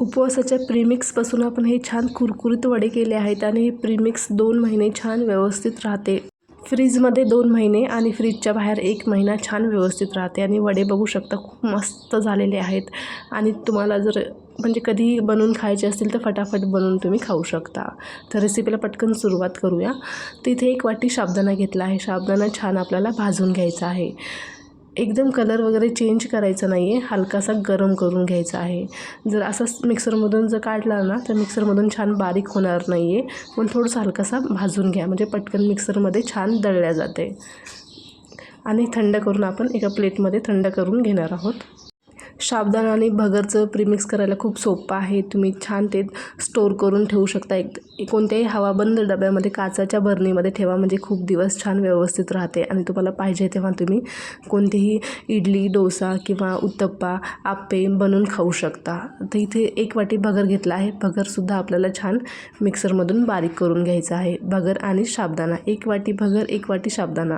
उपवासाच्या प्रीमिक्सपासून आपण हे छान कुरकुरीत वडे केले आहेत आणि हे प्रीमिक्स दोन महिने छान व्यवस्थित राहते. फ्रीजमध्ये दोन महिने आणि फ्रीजच्या बाहेर एक महिना छान व्यवस्थित राहते आणि वडे बघू शकता खूप मस्त झालेले आहेत. आणि तुम्हाला जर म्हणजे कधी बनवून खायचे असतील तर फटाफट बनवून तुम्ही खाऊ शकता. तर रेसिपीला पटकन सुरुवात करूया. तिथे एक वाटी साबुदाणा घेतला आहे. साबुदाणा छान आपल्याला भाजून घ्यायचा आहे. एकदम कलर वगैरे चेंज करायचा नाही आहे हलकासा गरम करून घ्यायचा आहे. जर असंच मिक्सरमधून जर काढला ना तर मिक्सरमधून छान बारीक होणार नाही आहे पण थोडंसं हलकासा भाजून घ्या. म्हणजे पटकन मिक्सरमध्ये छान दळल्या जाते. आणि थंड करून आपण एका प्लेटमध्ये थंड करून घेणार आहोत. साबुदाणा आणि भगरचं प्रीमिक्स करायला खूप सोपं आहे. तुम्ही छान ते स्टोर करून ठेवू शकता. एक कोणत्याही हवाबंद डब्यामध्ये काचाच्या भरणीमध्ये ठेवा. म्हणजे खूप दिवस छान व्यवस्थित राहते. आणि तुम्हाला पाहिजे तेव्हा तुम्ही कोणतीही इडली डोसा किंवा उत्तप्पा आप्पे बनवून खाऊ शकता. तर इथे एक वाटी भगर घेतला आहे. भगरसुद्धा आपल्याला छान मिक्सरमधून बारीक करून घ्यायचं आहे. भगर आणि शाबदाना एक वाटी भगर एक वाटी शाबदाना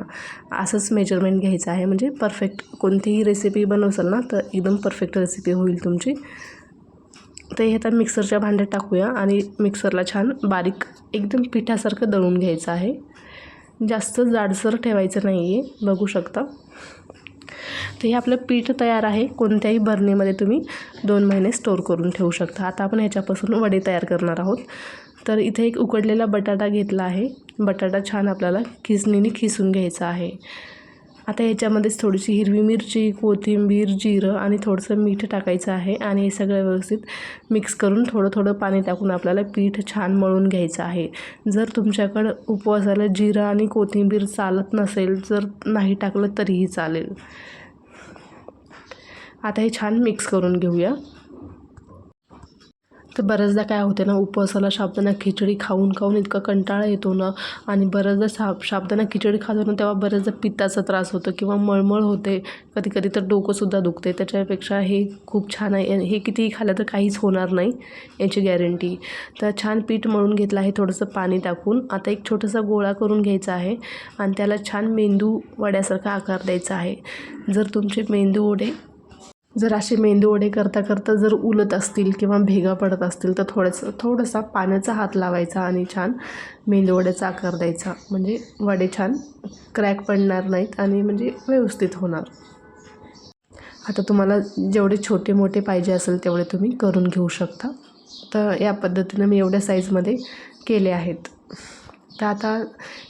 असंच मेजरमेंट घ्यायचं आहे. म्हणजे परफेक्ट कोणतीही रेसिपी बनवसाल ना तर एकदम परफेक्ट रेसिपी होईल तुमची. तर हे आता मिक्सरच्या भांड्यात टाकूया आणि मिक्सरला छान बारीक एकदम पिठासारखं दळून घ्यायचं आहे. जास्त जाडसर ठेवायचं नाही आहे बघू शकता. तर हे आपलं पीठ तयार आहे कोणत्याही भरणीमध्ये तुम्ही दोन महिने स्टोअर करून ठेवू शकता. आता आपण ह्याच्यापासून वडे तयार करणार आहोत. तर इथे एक उकडलेला बटाटा घेतला आहे. बटाटा छान आपल्याला खिसणीने खिसून घ्यायचा आहे. आता याच्यामध्येच थोडीशी हिरवी मिरची कोथिंबीर जिरं आणि थोडंसं मीठ टाकायचं आहे आणि हे सगळं व्यवस्थित मिक्स करून थोडं थोडं पाणी टाकून आपल्याला पीठ छान मळून घ्यायचं आहे. जर तुमच्याकडं उपवासाला जिरं आणि कोथिंबीर चालत नसेल जर नाही टाकलं तरीही चालेल. आता हे छान मिक्स करून घेऊया. तर बऱ्याचदा काय होते ना उपवासाला शाबदाना खिचडी खाऊन खाऊन इतका कंटाळा येतो ना. आणि बऱ्याचदा साब शाबदाना खिचडी खातो ना तेव्हा बऱ्याचदा पित्ताचा त्रास होतो किंवा मळमळ होते. कधी कधी तर डोकंसुद्धा दुखते. त्याच्यापेक्षा हे खूप छान आहे. हे कितीही खाल्लं तर काहीच होणार नाही याची गॅरंटी तर छान पीठ मळून घेतलं आहे थोडंसं पाणी टाकून. आता एक छोटासा गोळा करून घ्यायचा आहे आणि त्याला छान मेंदू वड्यासारखा आकार द्यायचा आहे. जर तुमचे मेंदू वडे जर असे मेंदू वडे करता करता जर उलत असतील किंवा भेगा पडत असतील तर थोडंसं थोडासा पाण्याचा हात लावायचा आणि छान मेंदू वड्याचा आकार द्यायचा. म्हणजे वडे छान क्रॅक पडणार नाहीत आणि म्हणजे व्यवस्थित होणार. आता तुम्हाला जेवढे छोटे मोठे पाहिजे असेल तेवढे तुम्ही करून घेऊ शकता. तर या पद्धतीनं मी एवढ्या साईजमध्ये केले आहेत. तर आता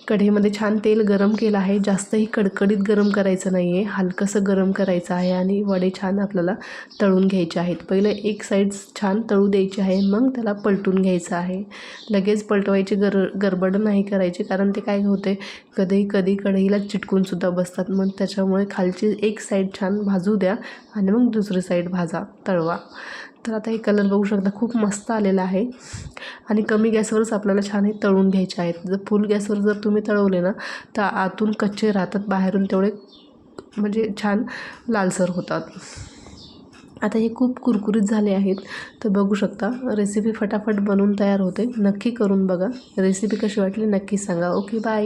कढईमध्ये छान तेल गरम केलं आहे. जास्तही कडकडीत गरम करायचं नाही आहे हलकंसं गरम करायचं आहे आणि वडे छान आपल्याला तळून घ्यायचे आहेत. पहिलं एक साईड छान तळू द्यायची आहे. मग त्याला पलटून घ्यायचं आहे. लगेच पलटवायची गर गडबड नाही करायची कारण ते काय होते? कधी कधी कढईला चिटकूनसुद्धा बसतात. मग त्याच्यामुळे खालची एक साईड छान भाजू द्या आणि मग दुसरी साईड भाजा तळवा. तर आता हे कलर बघू शकता खूप मस्त आलेला आहे. आणि कमी गॅसवरच आपल्याला छान हे तळून घ्यायचे आहेत. जर फुल गॅसवर जर तुम्ही तळवले ना तर आतून कच्चे राहतात बाहेरून तेवढे म्हणजे छान लालसर होतात. आता हे खूप कुरकुरीत झाले आहेत. तर बघू शकता रेसिपी फटाफट बनवून तयार होते. नक्की करून बघा. रेसिपी कशी वाटली नक्की सांगा. Okay bye